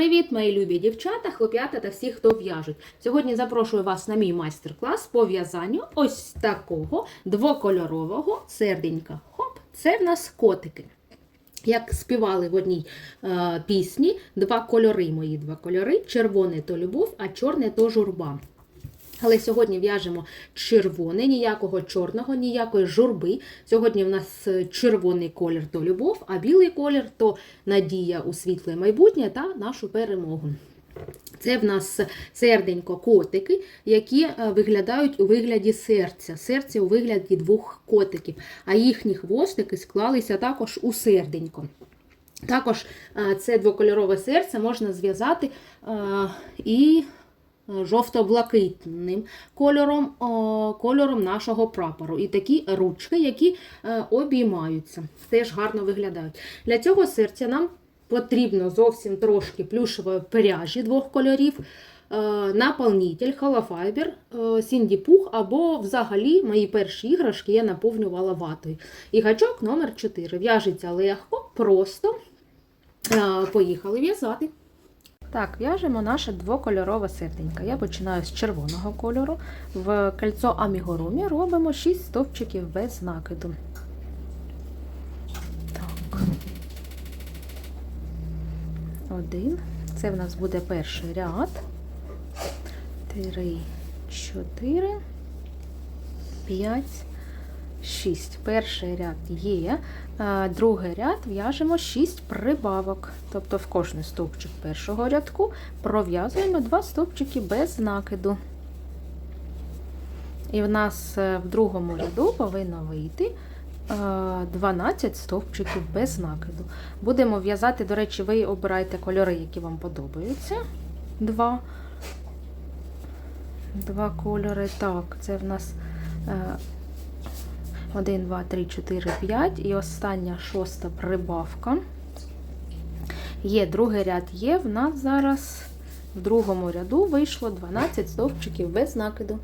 Привіт, мої любі дівчата, хлоп'ята та всі, хто в'яжуть. Сьогодні запрошую вас на мій майстер-клас по в'язанню ось такого двокольорового серденька. Хоп, це в нас котики. Як співали в одній е, пісні, два кольори, мої два кольори: червоне то любов, а чорне то журба. Але сьогодні в'яжемо червоне, ніякого чорного, ніякої журби. Сьогодні в нас е, червоний колір то любов, а білий колір то надія у світле майбутнє та нашу перемогу. Це в нас серденько котики, які е, виглядають у вигляді серця. Серце у вигляді двох котиків, а їхні хвостики склалися також у серденько. Також е, це двокольорове серце можна зв'язати і жовто-блакитним кольором, кольором нашого прапору. І такі ручки, які е, обіймаються, теж гарно виглядають. Для цього серця нам потрібно зовсім трошки плюшевої пряжі двох кольорів. е, Наповнитель, холофайбер, е, сіндіпух або взагалі мої перші іграшки я наповнювала ватою. І гачок номер 4 В'яжеться легко, просто. Е, Поїхали в'язати. Так, в'яжемо наше двокольорове серденько. Я починаю з червоного кольору. В кольцо амігурумі робимо 6 стовпчиків без накиду. Так. Один. Це в нас буде перший ряд. Три, чотири, п'ять, шість. Перший ряд є. Другий ряд в'яжемо 6 прибавок. Тобто в кожний стовпчик першого рядку пров'язуємо 2 стовпчики без накиду. І в нас е, в другому ряду повинно вийти е, 12 стовпчиків без накиду. Будемо в'язати, до речі, ви обираєте кольори, які вам подобаються. Два. Два кольори. Так, це в нас. Е, 1, 2, 3, 4, 5 і остання шоста прибавка. Є другий ряд є. В нас зараз в другому ряду вийшло 12 стовпчиків без накиду.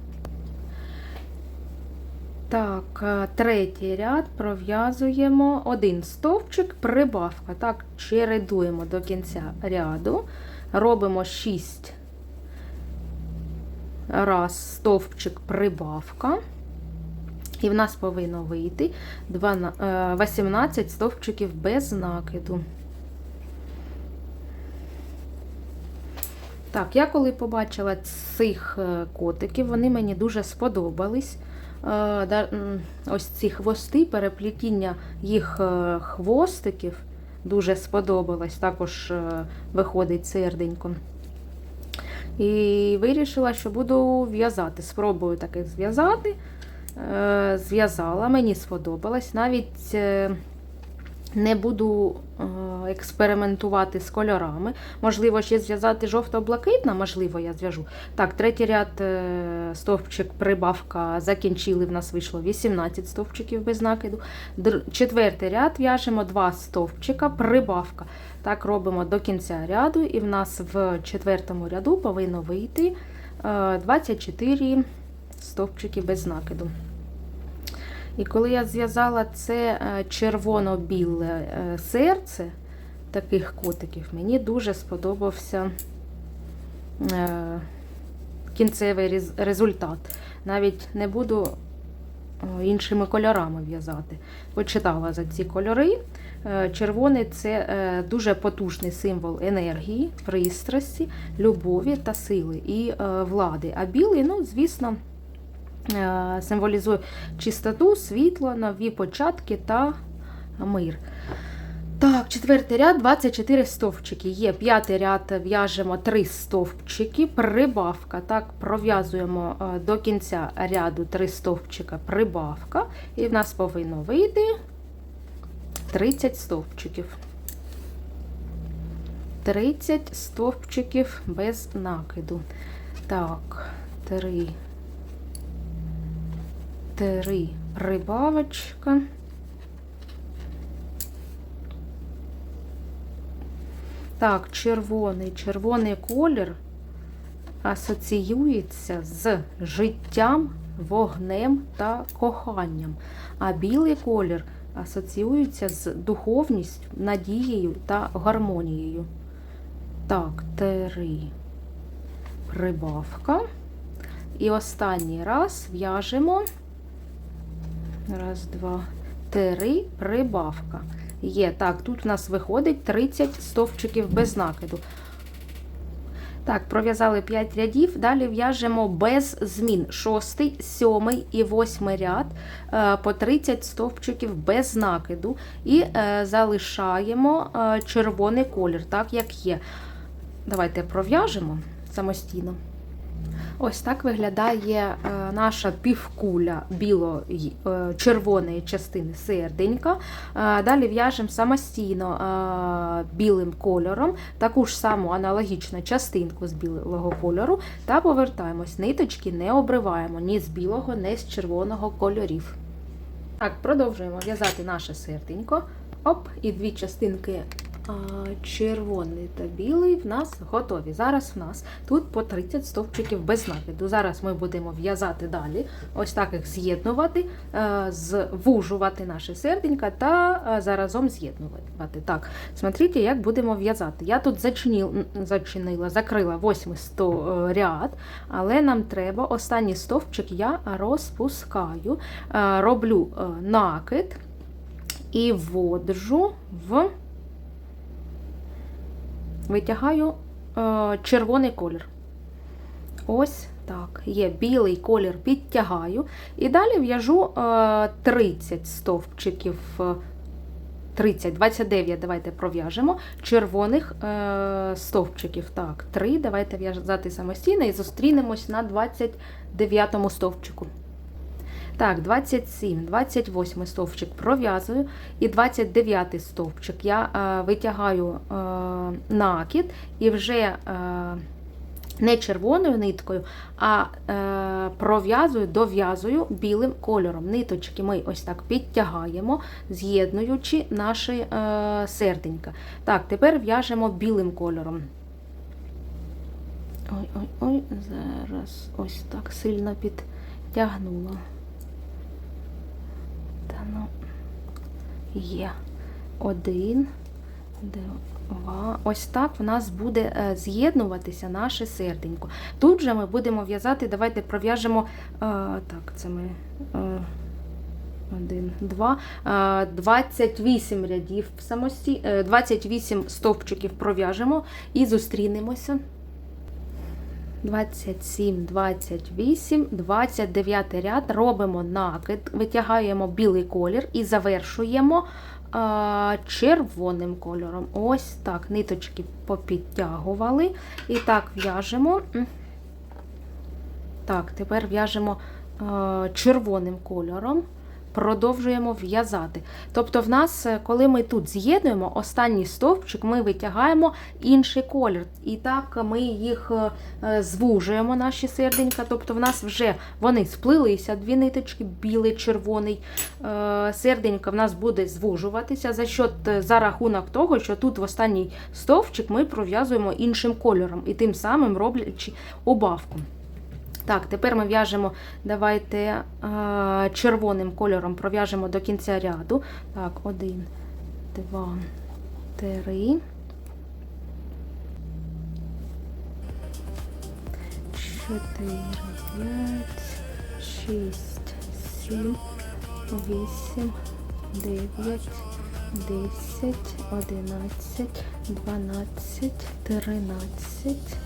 Так, е, третій ряд пров'язуємо один стовпчик, прибавка. Так, чередуємо до кінця ряду. Робимо 6 раз стовпчик, прибавка. І в нас повинно вийти 18 стовпчиків без накиду. Так, я коли побачила цих е, котиків, вони мені дуже сподобались. Е, ось ці хвости, переплітіння їх е, хвостиків дуже сподобалось. Також виходить серденько. І вирішила, що буду в'язати. Спробую таки зв'язати. Зв'язала, мені сподобалось. Навіть не буду експериментувати з кольорами. Можливо, ще зв'язати жовто-блакитна, можливо, я зв'яжу. Так, третій ряд стовпчик прибавка закінчили, в нас вийшло 18 стовпчиків без накиду. Четвертий ряд в'яжемо 2 стовпчика, прибавка. Так, робимо до кінця ряду, і в нас в четвертому ряду повинно вийти 24 стовпчики без накиду. І коли я зв'язала це червоно-біле серце таких котиків, мені дуже сподобався кінцевий результат. Навіть не буду іншими кольорами в'язати. Почитала за ці кольори. Червоний це дуже потужний символ енергії, пристрасті, любові та сили і влади. А білий, ну, звісно, символізує чистоту, світло, нові початки та мир. Так, четвертий ряд 24 стовпчики. Є п'ятий ряд в'яжемо 3 стовпчики, прибавка. Так, пров'язуємо до кінця ряду 3 стовпчика, прибавка. І в нас повинно вийти 30 стовпчиків. 30 стовпчиків без накиду. Так, 3 три прибавочка. Так, червоний, червоний колір асоціюється з життям, вогнем та коханням, а білий колір асоціюється з духовністю, надією та гармонією. Так, три прибавка. І останній раз в'яжемо. Раз, два, три прибавка. Є. Так, тут в нас виходить 30 стовпчиків без накиду. Так, пров'язали 5 рядів, далі в'яжемо без змін. Шостий, сьомий і восьмий ряд е, по 30 стовпчиків без накиду. І е, залишаємо е, червоний колір, так як є. Давайте пров'яжемо самостійно. Ось так виглядає е, наша півкуля біло-червоної частини серденька. Е, Далі в'яжемо самостійно е, білим кольором, таку ж саму аналогічну частинку з білого кольору, та повертаємось. Ниточки не обриваємо ні з білого, ні з червоного кольорів. Так, продовжуємо в'язати наше серденько. Оп, і дві частинки червоний та білий в нас готові. Зараз в нас тут по 30 стовпчиків без накиду. Зараз ми будемо в'язати далі, ось так їх з'єднувати, е, звужувати наше серденька та е, заразом з'єднувати. Так, смотрите, як будемо в'язати. Я тут зачинила, закрила 8 ряд, але нам треба останній стовпчик я розпускаю, е, роблю е, накид і вводжу в витягаю е, червоний колір. Ось так. Є білий колір, підтягаю. І далі в'яжу е, 30 стовпчиків. е, 30, 29, давайте пров'яжемо. Червоних е, стовпчиків. Так, 3. Давайте в'язати самостійно і зустрінемось на 29 стовпчику. Так, 27, 28 стовпчик пров'язую, і 29 стовпчик я е, витягаю е, накид і вже е, не червоною ниткою, а е, пров'язую, дов'язую білим кольором. Ниточки ми ось так підтягаємо, з'єднуючи наші е, серденька. Так, тепер в'яжемо білим кольором. Ой-ой-ой, зараз ось так сильно підтягнула. Та ну, є один, два. Ось так в нас буде е, з'єднуватися наше серденько. Тут же ми будемо в'язати, давайте пров'яжемо. е, Так, це ми. е, Один, два, е, 28 рядів самості... е, 28 стовпчиків пров'яжемо і зустрінемося. 27, 28, 29 ряд робимо накид, витягаємо білий колір і завершуємо а, червоним кольором. Ось так, ниточки попідтягували. І так в'яжемо. Так, тепер в'яжемо червоним кольором. Продовжуємо в'язати. Тобто, в нас, е, коли ми тут з'єднуємо останній стовпчик, ми витягаємо інший колір. І так ми їх е, звужуємо, наші серденька. Тобто, в нас вже вони сплилися, дві ниточки, білий, червоний. Е, Серденька в нас буде звужуватися за счет, за рахунок того, що тут в останній стовпчик ми пров'язуємо іншим кольором і тим самим роблячи убавку. Так, тепер ми в'яжемо, давайте е, червоним кольором пров'яжемо до кінця ряду. Так, один, два, три. Чотири, п'ять, шість, сім, вісім, дев'ять, десять, одинадцять, дванадцять, тринадцять.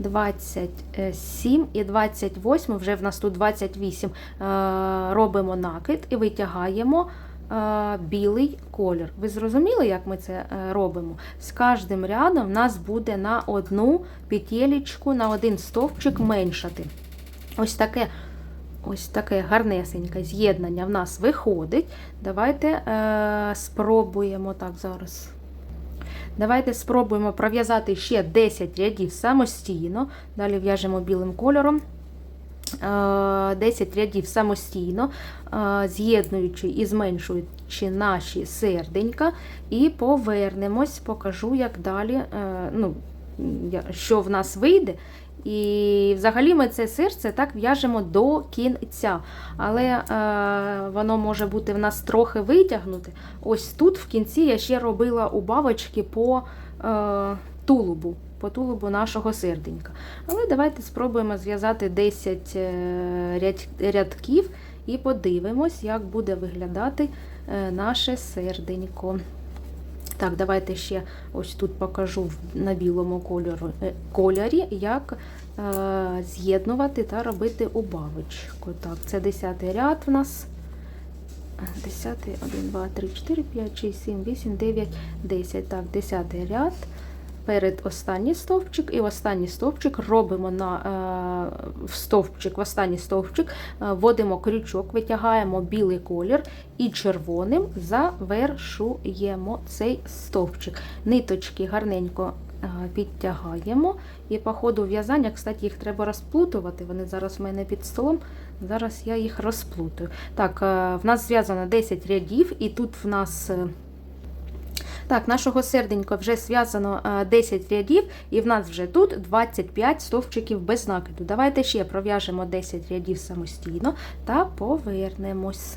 27 і 28, вже в нас тут 28, е, робимо накид і витягаємо е, білий колір. Ви зрозуміли, як ми це е, робимо? З кожним рядом в нас буде на одну петелечку, на один стовпчик меншати. Ось таке. Ось таке гарнесеньке з'єднання в нас виходить. Давайте е, спробуємо так зараз. Давайте спробуємо пров'язати ще 10 рядів самостійно. Далі в'яжемо білим кольором. Е, 10 рядів самостійно, е, з'єднуючи і зменшуючи наші серденька, і повернемось, покажу, як далі, е, ну, що в нас вийде. І взагалі ми це серце так в'яжемо до кінця. Але е, воно може бути в нас трохи витягнуте. Ось тут в кінці я ще робила убавочки по е, тулубу, по тулубу нашого серденька. Але давайте спробуємо зв'язати 10 е, ряд- рядків і подивимось, як буде виглядати е, наше серденько. Так, давайте ще ось тут покажу на білому кольору, е, кольорі, як е, з'єднувати та робити убавочку. Так, це 10 ряд в нас. 10, 1, 2, 3, 4, 5, 6, 7, 8, 9, 10. Так, 10 ряд. Перед останній стовпчик і в останній стовпчик робимо на е, в стовпчик, в останній стовпчик, е, вводимо крючок, витягаємо білий колір і червоним завершуємо цей стовпчик. Ниточки гарненько е, підтягаємо. І по ходу в'язання, кстати, їх треба розплутувати. Вони зараз в мене під столом. Зараз я їх розплутаю. Так, в нас зв'язано 10 рядів, і тут в нас. Е, Так, нашого серденька вже зв'язано е, 10 рядів, і в нас вже тут 25 стовпчиків без накиду. Давайте ще пров'яжемо 10 рядів самостійно та повернемось.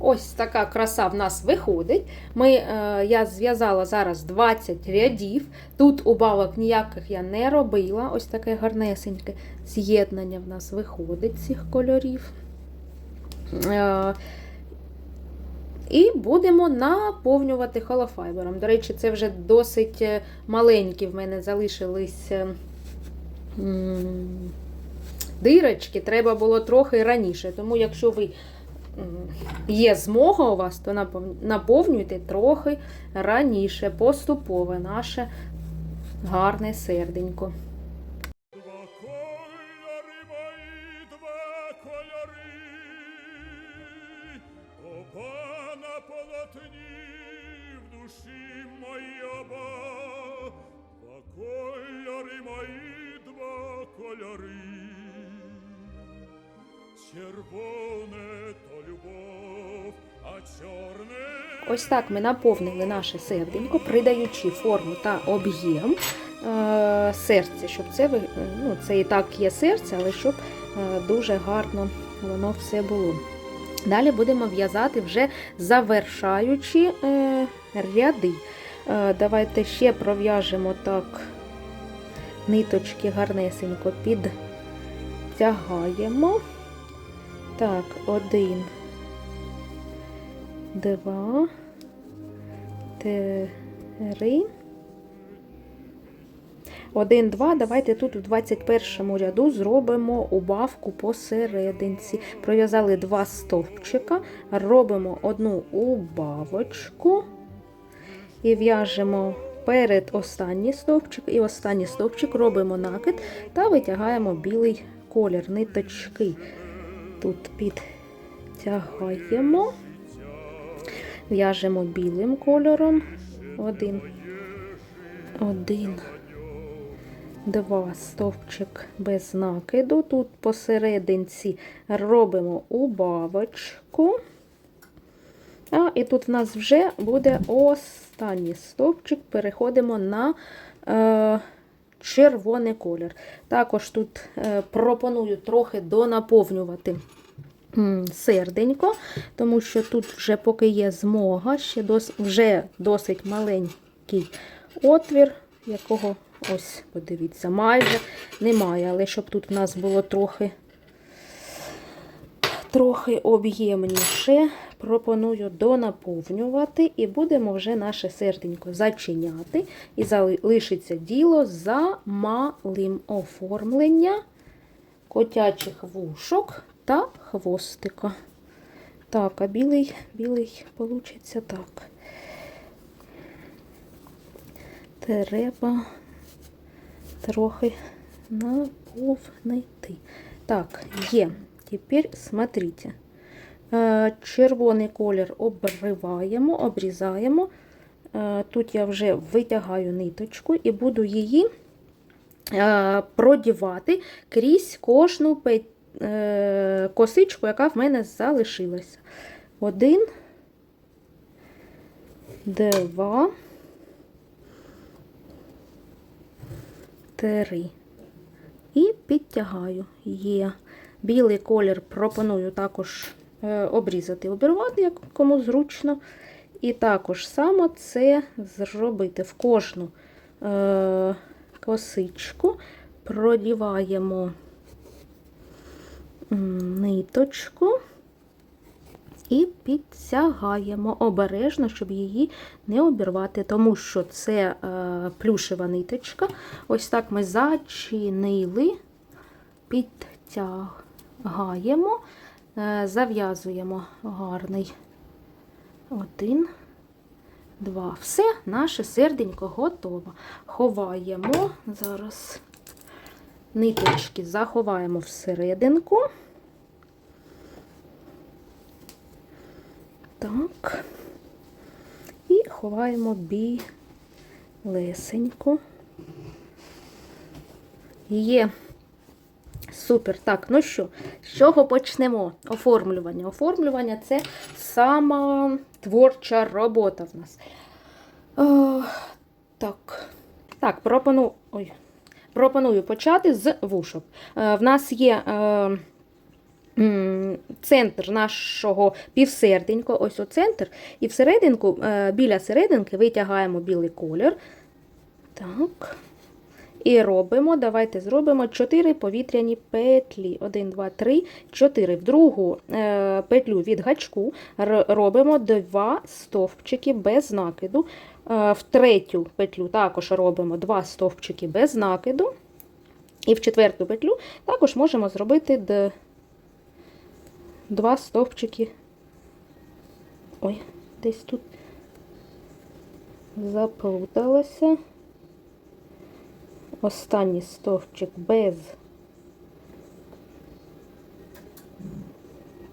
Ось така краса в нас виходить. Ми, е, я зв'язала зараз 20 рядів. Тут убавок ніяких я не робила. Ось таке гарнесеньке з'єднання в нас виходить цих кольорів. Е, і будемо наповнювати холофайбером. До речі, це вже досить е, маленькі в мене залишились е, дирочки. Треба було трохи раніше. Тому, якщо ви є змога у вас, то наповнюйте трохи раніше, поступове наше гарне серденько. Так ми наповнили наше серденько, придаючи форму та об'єм е, серця, щоб це ну, це і так є серце, але щоб е, дуже гарно воно все було. Далі будемо в'язати вже завершаючи е, ряди. Е, давайте ще пров'яжемо так ниточки гарнесенько підтягаємо. Так, один, два, три. Один, два. Давайте тут у 21 ряду зробимо убавку посерединці. Пров'язали два стовпчика, робимо одну убавочку і в'яжемо перед останній стовпчик і останній стовпчик робимо накид та витягаємо білий колір, ниточки. Тут підтягаємо, в'яжемо білим кольором. Один, один, два стовпчик без накиду. Тут посерединці робимо убавочку. А, і тут в нас вже буде останній стовпчик. Переходимо на е, червоний колір. Також тут е, пропоную трохи донаповнювати серденько, тому що тут вже поки є змога, ще дос, вже досить маленький отвір, якого, ось, подивіться, майже немає. Але щоб тут в нас було трохи трохи об'ємніше. Пропоную донаповнювати і будемо вже наше серденько зачиняти. І залишиться діло за малим оформлення котячих вушок та хвостика. Так, а білий, білий получиться так. Треба трохи наповнити. Так, є. Теперь смотрите. Е, Червоний колір обриваємо, обрізаємо Е, Тут я вже витягаю ниточку і буду її е, продівати крізь кожну пе- е, косичку, яка в мене залишилася. Один, два, три. І підтягаю. Є. Білий колір пропоную також е, обрізати, обірвати, як кому зручно. І також само це зробити в кожну е, косичку, продіваємо ниточку і підтягаємо обережно, щоб її не обірвати, тому що це е, плюшева ниточка. Ось так ми зачинили, підтягаємо, е, зав'язуємо гарний один, два. Все, наше серденько готово. Ховаємо зараз ниточки, заховаємо всерединку. Так. І ховаємо білесенько. Є. Супер. Так, ну що, з чого почнемо? Оформлювання. Оформлювання це сама творча робота в нас. О, так. Так, пропоную, ой, пропоную почати з вушок. Е, в нас є. Е, Центр нашого півсерденька, ось о і всерединку, е, біля серединки витягаємо білий колір. Так. І робимо, давайте зробимо 4 повітряні петлі. 1, 2, 3, 4. В другу петлю від гачку робимо 2 стовпчики без накиду. Е, в третю петлю також робимо 2 стовпчики без накиду. І в четверту петлю також можемо зробити д- 2 стовпчики. Ой, десь тут заплуталася. Останній стовпчик без.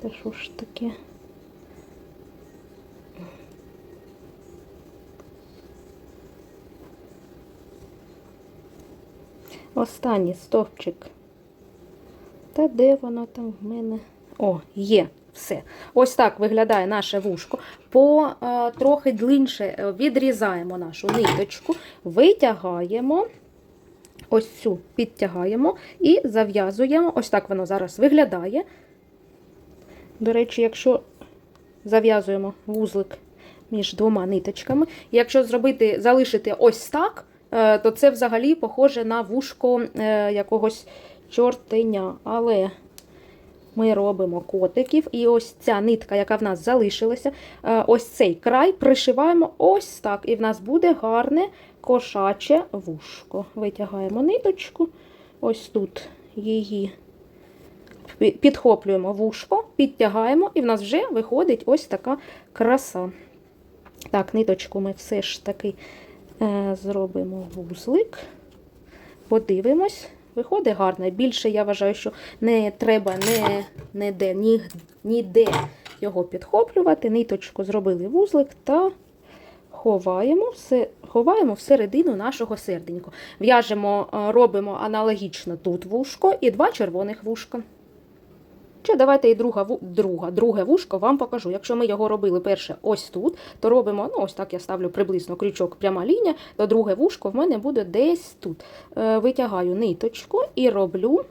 Та що ж таке? Останній стовпчик. Та де воно там в мене? О, є. Все. Ось так виглядає наше вушко. По е, трохи длинше е, відрізаємо нашу ниточку, витягаємо. Ось цю підтягаємо і зав'язуємо. Ось так воно зараз виглядає. До речі, якщо зав'язуємо вузлик між двома ниточками, якщо зробити, залишити ось так, то це взагалі похоже на вушко е, якогось чортеня. Але ми робимо котиків, і ось ця нитка, яка в нас залишилася, е, ось цей край пришиваємо ось так. І в нас буде гарне кошаче вушко. Витягаємо ниточку, ось тут її підхоплюємо вушко, підтягаємо, і в нас вже виходить ось така краса. Так, ниточку ми все ж таки е, зробимо вузлик, подивимось. Виходить гарно. Більше я вважаю, що не треба не, ніде, ні, ніде його підхоплювати. Ниточку зробили вузлик та ховаємо, все, ховаємо всередину нашого серденька. В'яжемо, е, робимо аналогічно тут вушко і два червоних вушка. Чи давайте і друга, друга, друге вушко вам покажу. Якщо ми його робили перше ось тут, то робимо, ну ось так я ставлю приблизно крючок, пряма лінія, то друге вушко в мене буде десь тут. Е, Витягаю ниточку і роблю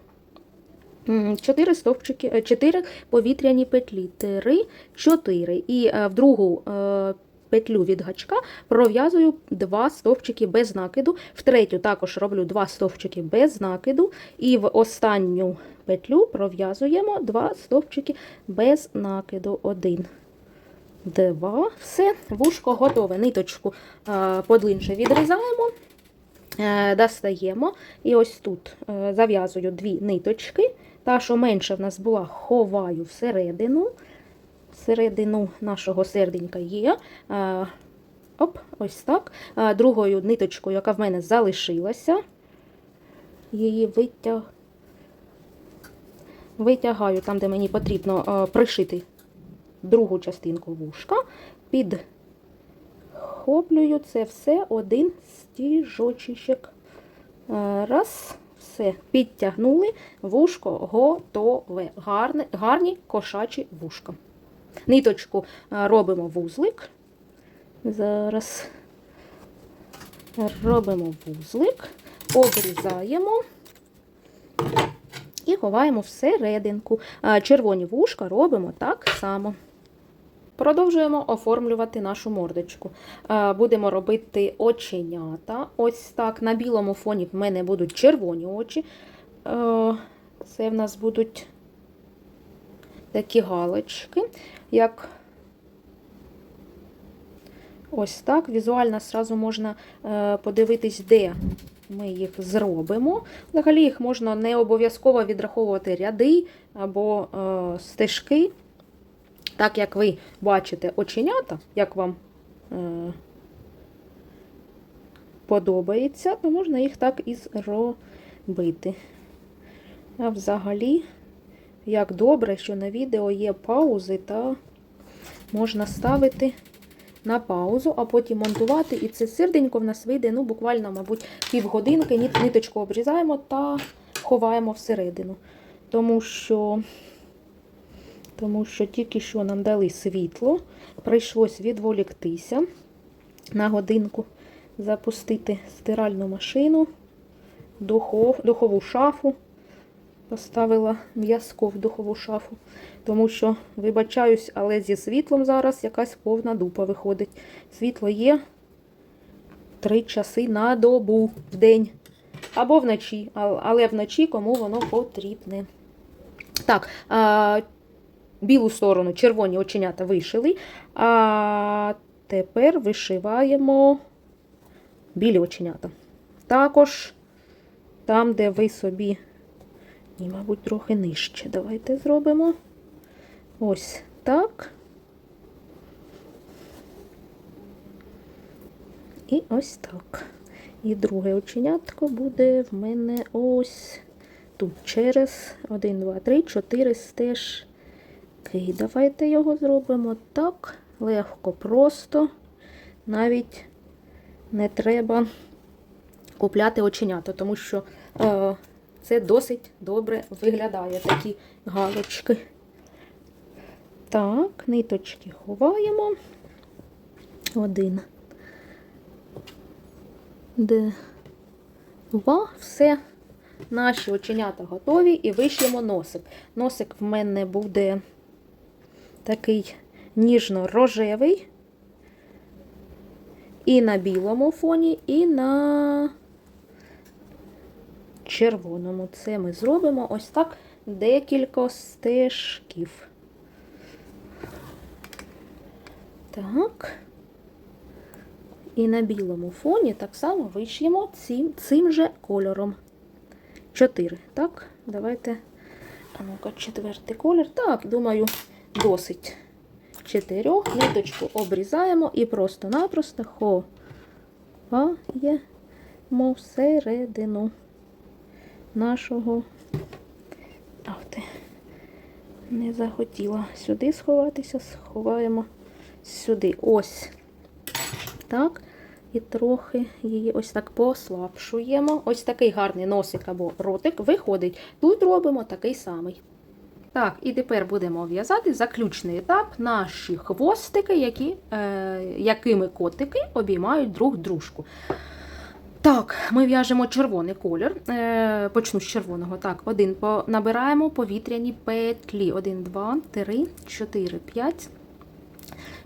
4 стовпчики, е, 4 повітряні петлі. 3, 4. І е, в другу е, петлю від гачка пров'язую 2 стовпчики без накиду. В третю також роблю 2 стовпчики без накиду. І в останню петлю пров'язуємо 2 стовпчики без накиду. 1. Два. Все, вушко готове. Ниточку е, подлинше відрізаємо, е, достаємо. І ось тут е, зав'язую дві ниточки. Та, що менше в нас була, ховаю всередину. Всередину нашого серденька є. Оп, ось так. Другою ниточкою, яка в мене залишилася, її витяг... витягаю там, де мені потрібно е, пришити другу частинку вушка, захоплюю це все один стіжочок. Е, Раз, все, підтягнули, вушко готове. Гарне, гарні кошачі вушка. Ниточку е, робимо вузлик. Зараз робимо вузлик, обрізаємо і ховаємо всерединку. Червоні вушка робимо так само. Продовжуємо оформлювати нашу мордочку. Будемо робити оченята. Ось так. На білому фоні в мене будуть червоні очі. Це в нас будуть такі галочки, як ось так. Візуально зразу можна е, подивитись, де ми їх зробимо. Взагалі їх можна не обов'язково відраховувати ряди або е, стежки. Так як ви бачите оченята, як вам е, подобається, то можна їх так і зробити. А взагалі, як добре, що на відео є паузи, та можна ставити на паузу, а потім монтувати. І це серденько в нас вийде, ну, буквально, мабуть, півгодинки, ниточку обрізаємо та ховаємо всередину. Тому що тому що тільки що нам дали світло, прийшлось відволіктися на годинку, запустити стиральну машину, духов, духову шафу. Поставила м'язко в духову шафу, тому що, вибачаюсь, але зі світлом зараз якась повна дупа виходить. Світло є три часи на добу в день або вночі, але вночі кому воно потрібне. Так, а, білу сторону червоні оченята вишили. А тепер вишиваємо білі оченята. Також там, де ви собі, ні, мабуть, трохи нижче. Давайте зробимо ось так. І ось так. І друге оченятко буде в мене ось тут через 1, 2, 3, 4 стежки. Давайте його зробимо так, легко, просто. Навіть не треба купляти оченята, тому що е, це досить добре виглядає, такі галочки. Так, ниточки ховаємо. Один. Два. Все. Наші оченята готові і виш'ємо носик. Носик в мене буде такий ніжно-рожевий. І на білому фоні, і на червоному. Це ми зробимо ось так декілька стежків. Так. І на білому фоні так само виш'ємо цим, цим же кольором. Чотири. Так, давайте. А ну-ка, четвертий колір. Так, думаю, досить. Чотирьох. Ниточку обрізаємо і просто-напросто ховаємо всередину нашого. Ах ти, не захотіла сюди сховатися, сховаємо сюди. Ось. Так. І трохи її ось так послабшуємо. Ось такий гарний носик або ротик виходить. Тут робимо такий самий. Так, і тепер будемо в'язати заключний етап наші хвостики, які, е, якими котики обіймають друг дружку. Так, ми в'яжемо червоний колір. Е, почну з червоного. Так, один набираємо повітряні петлі. 1, 2, 3, 4, 5,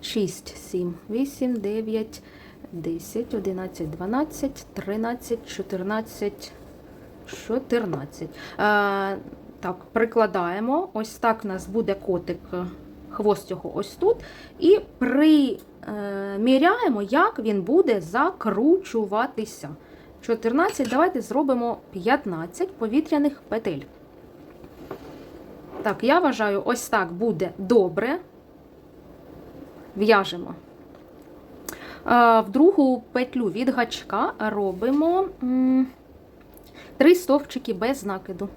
6, 7, 8, 9, 10, 11, 12, 13, 14, 14. Е, так, прикладаємо. Ось так у нас буде котик, е, хвост його ось тут. І приміряємо, як він буде закручуватися. 14, давайте зробимо 15 повітряних петель. Так, я вважаю, ось так буде добре. В'яжемо. Е, В другу петлю від гачка робимо три стовпчики без накиду.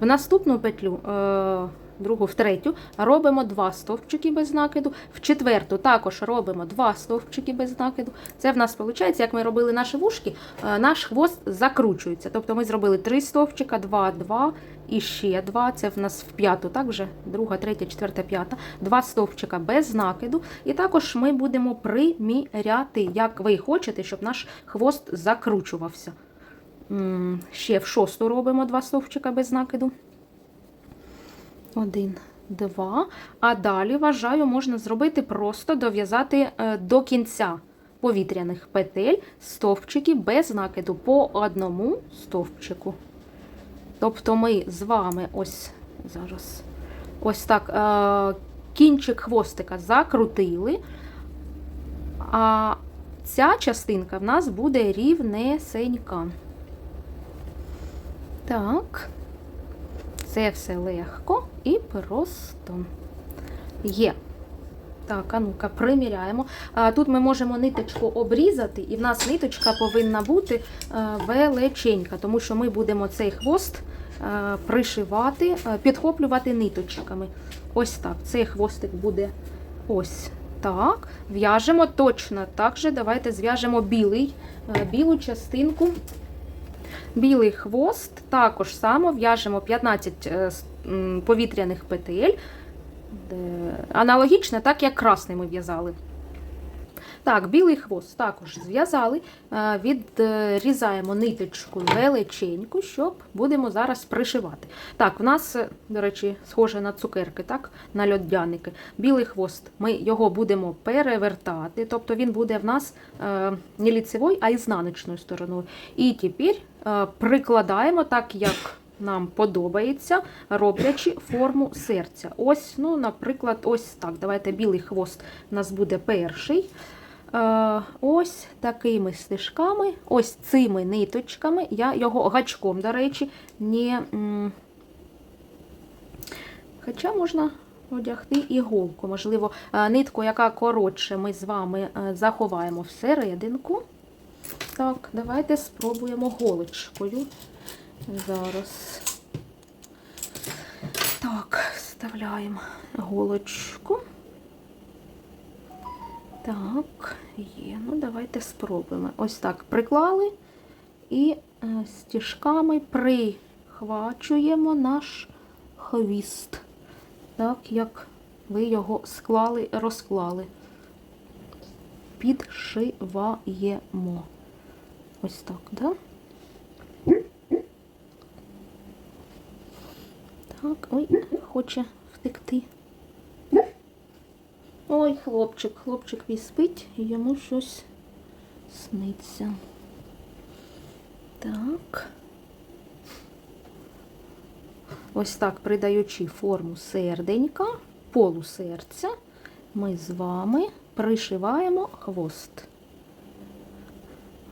В наступну петлю е, другу, в третю робимо два стовпчики без накиду, в четверту також робимо два стовпчики без накиду. Це в нас виходить, як ми робили наші вушки, е, наш хвост закручується. Тобто ми зробили три стовпчика, два, два і ще два. Це в нас в п'яту, так вже друга, третя, четверта, п'ята. Два стовпчика без накиду. І також ми будемо приміряти, як ви хочете, щоб наш хвост закручувався. Ще в шосту робимо два стовпчика без накиду. Один, два. А далі, вважаю, можна зробити просто дов'язати е, до кінця повітряних петель стовпчики без накиду по одному стовпчику. Тобто ми з вами ось зараз ось так е, кінчик хвостика закрутили, а ця частинка в нас буде рівнесенька. Так. Це все легко і просто є. Так, а ну-ка, приміряємо. А, Тут ми можемо ниточку обрізати, і в нас ниточка повинна бути е, величенька, тому що ми будемо цей хвост е, пришивати, е, підхоплювати ниточками. Ось так. Цей хвостик буде ось так. В'яжемо точно так же. Давайте зв'яжемо білий, білу частинку. Білий хвост також само в'яжемо 15 е, повітряних петель. Аналогічно, так як красний ми в'язали. Так, білий хвост також зв'язали. Е, Відрізаємо ниточку величеньку, щоб будемо зараз пришивати. Так, в нас, до речі, схоже на цукерки, так, на льодяники. Білий хвост, ми його будемо перевертати, тобто він буде в нас е, не ліцевою, а ізнаночною стороною. І тепер е, прикладаємо так, як нам подобається, роблячи форму серця. Ось, ну, наприклад, ось так. Давайте білий хвост у нас буде перший. Е, ось такими стежками, ось цими ниточками. Я його гачком, до речі, не. Хоча можна одягти іголку. Можливо, е, нитку, яка коротше, ми з вами е, заховаємо всерединку. Так, давайте спробуємо голочкою. Зараз. Так, вставляємо голочку. Так, є. Ну, давайте спробуємо. Ось так приклали і е, стіжками прихвачуємо наш хвіст. Так, як ви його склали, розклали. Підшиваємо. Ось так, да? Так, ой, хоче втекти. Ой, хлопчик, хлопчик мій спить, і йому щось сниться. Так. Ось так, придаючи форму серденька, полусерця, ми з вами пришиваємо хвост.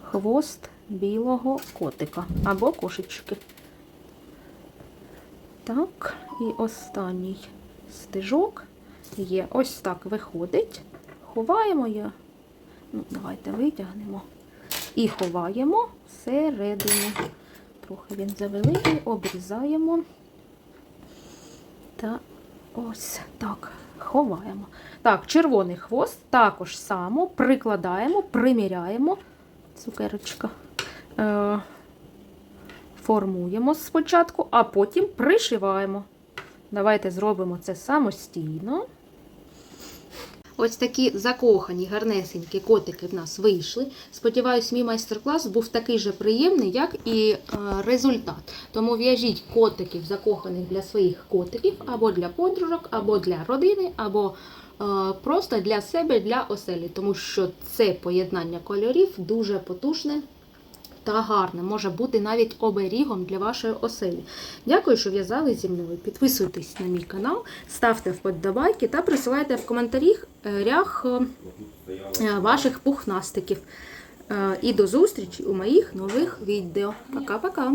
Хвост білого котика або кошечки. Так, і останній стежок є. Ось так виходить. Ховаємо її. Ну, давайте витягнемо. І ховаємо всередину. Трохи він завеликий, обрізаємо. Та ось так, ховаємо. Так, червоний хвост також само прикладаємо, приміряємо. Цукерочка. Формуємо спочатку, а потім пришиваємо. Давайте зробимо це самостійно. Ось такі закохані, гарнесенькі котики в нас вийшли. Сподіваюсь, мій майстер-клас був такий же приємний, як і е, результат. Тому в'яжіть котиків, закоханих для своїх котиків, або для подружок, або для родини, або е, просто для себе, для оселі. Тому що це поєднання кольорів дуже потужне та гарне, може бути навіть оберігом для вашої оселі. Дякую, що в'язали зі мною. Підписуйтесь на мій канал, ставте вподобайки та присилайте в коментарях е, е, е, ваших пухнастиків. І до зустрічі у моїх нових відео. Пока-пока!